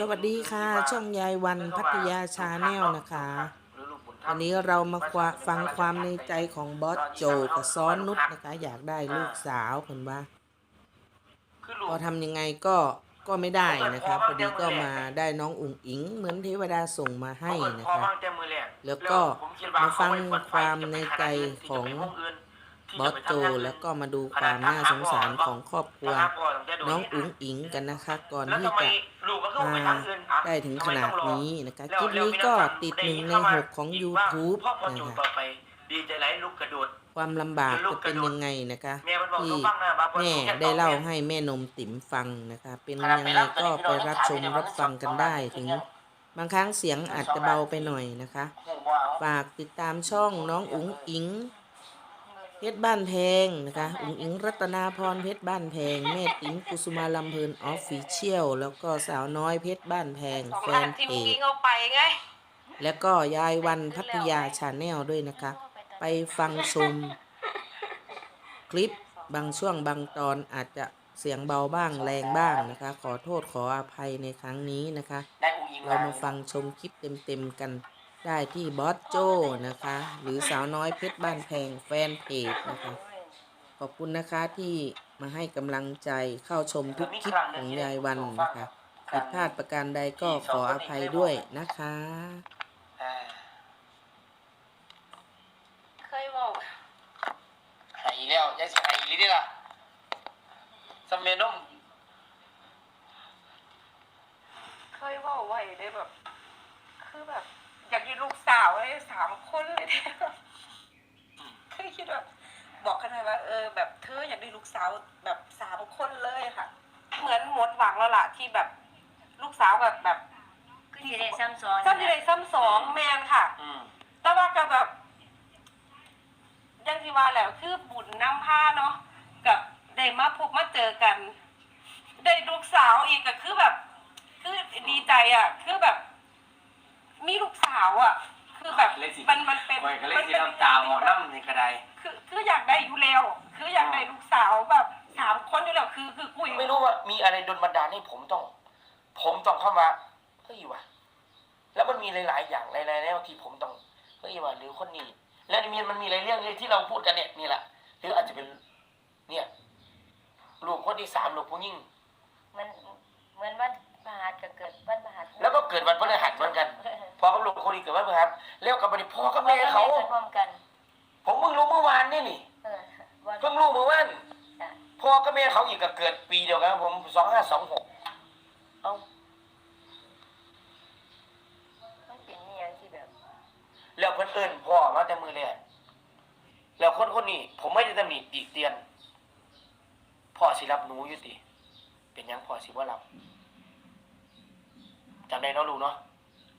สวัสดีค่ะ ช่องยายวันพัทยาชาแนลนะคะ วันนี้เรามาควาฟังความในใจของบอสโจกับซ้อนนุชนะคะ อยากได้ลูกสาวเห็นว่าคือลูกพอทำยังไงก็ก็ไม่ได้นะคะพอดีก็มาได้น้องอุ๋งอิง เหมือนเทวดาส่งมาให้นะพอคะมาแต่มือแรกแล้วก็ผมคิดว่มาฟังเขไเปิดไฟความในใจของ บอจะสไปโจทำงานอื่นแล้วก็มาดูความน่าสงสารของครอบครัวถ้าพ่อตั้งแต่โดน้องอุ๋งอิงกันนะคะ ก่อนแล้วที่ทำไมจะลูกก็เข้าไปทางอื่นอะได้ถึงขนาดนี้นะคะแล้วคลิปนี้ก็ติดหนึ่งในหกของแล้ว YouTube พ่อพอนะจูคะต่อไปดีใจไหลลูกกระโดดความลำบากจะเป็นยังไงนะคะแม่มันบอกที่เขาฟังนะว่าพ่อแม่จูแค่ได้เล่าสองให้แม่นมติ๋มฟังนะคะ เป็นยังไงก็ไปรับชมรับฟังกันได้ถึงบางครั้งเสียงอาจจะเบาไปหน่อยนะคะ ฝากติดตามช่องน้องอุ๋งอิง เพชรบ้านแพงนะคะอุ๋งอิงรัตนาพรเพชรบ้านแพงแม่ติ๋มกุสุมาลำเพลินออฟฟิเชียลแล้วก็สาวน้อยเพชรบ้านแพงสองแฟล้านนที่เพมึงจยิงเอาไปไงแล้วก็ยายวันพัทยาชาแนลด้วยนะคะ ไปฟังชม คลิปบางช่วงบางตอนอาจจะเสียงเบาบ้างแรงบ้างนะคะ ขอโทษขออภัยในครั้งนี้นะคะได้อุ้งอิงเรามาฟังชมคลิปเต็มๆกัน ได้ที่บอสโจนะคะ หรือสาวน้อยเพชรบ้านแพงแฟนเพจนะคะ ขอบคุณนะคะที่มาให้กำลังใจเข้าชมทุกคลิปของยายวันนะคะผิดพลาดประการใดก็ขออภัยด้วยนะคะอ่าเคยบอกหายอีกแล้วยังสิหายอีกลิดล่ะสมเมนมเคยบอกไว้ได้แบบ คือแบบ อยากมีลูกสาวเลยสามคนเลยเนี่ยเคยคิดแบบบอกกันเลยว่าเออ แบบเธออยากได้ลูกสาวแบบสามคนเลยค่ะ เหมือนหมดหวังแล้วล่ะที่แบบลูกสาวแบบแบบคือสิได้ซ้ำซ้อนซ้ำที่ไรซ้ำสองแมนค่ะอืมแต่ว่าก็แบบอยังที่ว่าแหล้วคือบุญน้ำผ้าเนาะกับได้มาพบมาเจอกัน ได้ลูกสาวอีกก็คือแบบ คือดีใจอะ คือแบบมีลูกสาวอะ คือแบบเล่นสิ มันมันเป็นโอ้ยก็เล่นมัสีเป็นน้ำตาหมอน้ำในกระไดคือคืออยากได้อยู่แล้ว คืออยากได้ลูกสาวแบบสามคนอยู่แล้วคือคือกุยไม่รู้ว่ามีอะไรดนบันดาลให้ผมต้อง ผมต้องเข้ามาเฮ้ยวะแล้วมันมีหลาย ๆ อย่างหลายๆแนวที่ผมต้องเฮ้ยวะหรือคนนี้ แล้วมีมันมีหลายเรื่องเลยที่เราพูดกันเนี่ยนี่แหละหรืออาจจะเป็น เนี่ยลูกคนที่สามลูกผู้ยิ่ง มันเหมือนวัน พฤหัสก็เกิดวันพฤหัสแล้วก็เกิดวันพฤหัสเหมือนกัน พอกับลูกคนนี้เกิดวันพฤหัสแล้วกับบันพ่อกับแม่เขากิดพร้อมกัน ผมเพิ่งรู้เมื่อวานนี่นี่เออวันเพิ่งรู้เมื่อวานจ้ะพ่อกับแม่เขาอีกก็เกิดปีเดียวกันกับผมสองห้าสองหกเอ้ามันเป็นอหย่างที่แบบแล้วเพิ่นเอิ้นพ่อมาแต่มือแรกแล้วคนคนนี้ ผมไม่ได้ตำหนิติเตียน พ่อสิรับหนูอยู่ติ เป็นหยังพ่อสิบ่รับ จำได้เนาะลูกเนาะ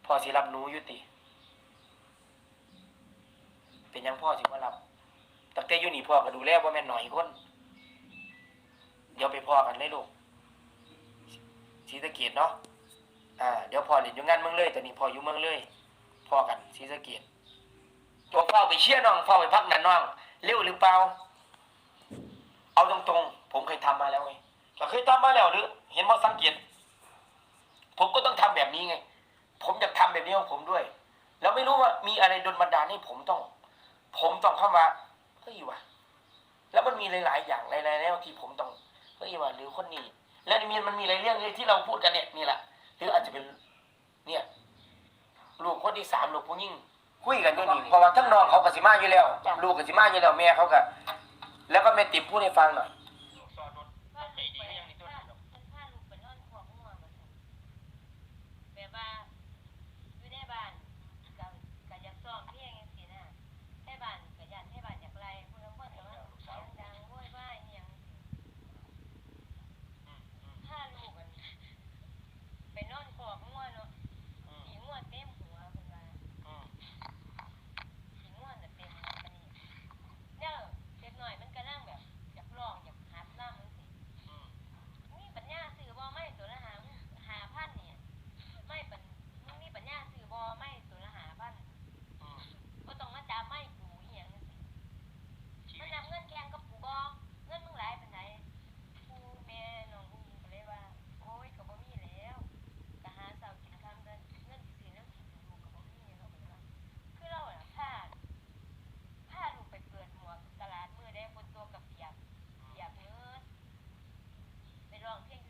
พ่อสิรับหนูอยู่ติ เป็นยังพ่อสิบ่รับตั้งแต่ยู่นี่พ่อก็ดูแลบ่าแม่หน่อยคนเดี๋ยวไปพ่อกันเลยลูกศรีสะเกียดเนาะอ่าเดี๋ยวพ่อเล่นอยู่งานเมืองเลยแตอนนี้พ่ออยู่เมืองเลยพ่อกันศรีสะเกียดตัวเฝ้าไปเชียร์น้องเฝ้าไปพักหนันน้องเร็วหรือเปล่าเอาตรงๆผมเคยทำมาแล้วไงก็เคยทำมาแล้วหรือ เห็นว่าสังเกต ผมก็ต้องทำแบบ นี้ไง ผมอยากทำแบบนี้ของผมด้วย แล้วไม่รู้ว่ามีอะไรดนบันดาลให้ผมต้อง ผมต้องเข้ามาเฮ้ยว่ะ แล้วมันมีหลาย ๆ อย่างหลายๆแนวที่ผมต้องเฮ้ยว่ะหรือคนนี้ แล้วมีมันมีหลายเรื่องเลยที่เราพูดกันเนี่ยนี่แหละหรืออาจจะเป็นเนี่ยลูกคนที่สามลูกผู้ยิ่งคุยกันด้วยนี่เพราะว่าทั้งน้องเขากับสิมาอยู่แล้ว ลูกกสิมาอยู่แล้วแม่เขาก็แล้วก็แม่ติ๋มพูดให้ฟังหน่อย thought ร้องเพลง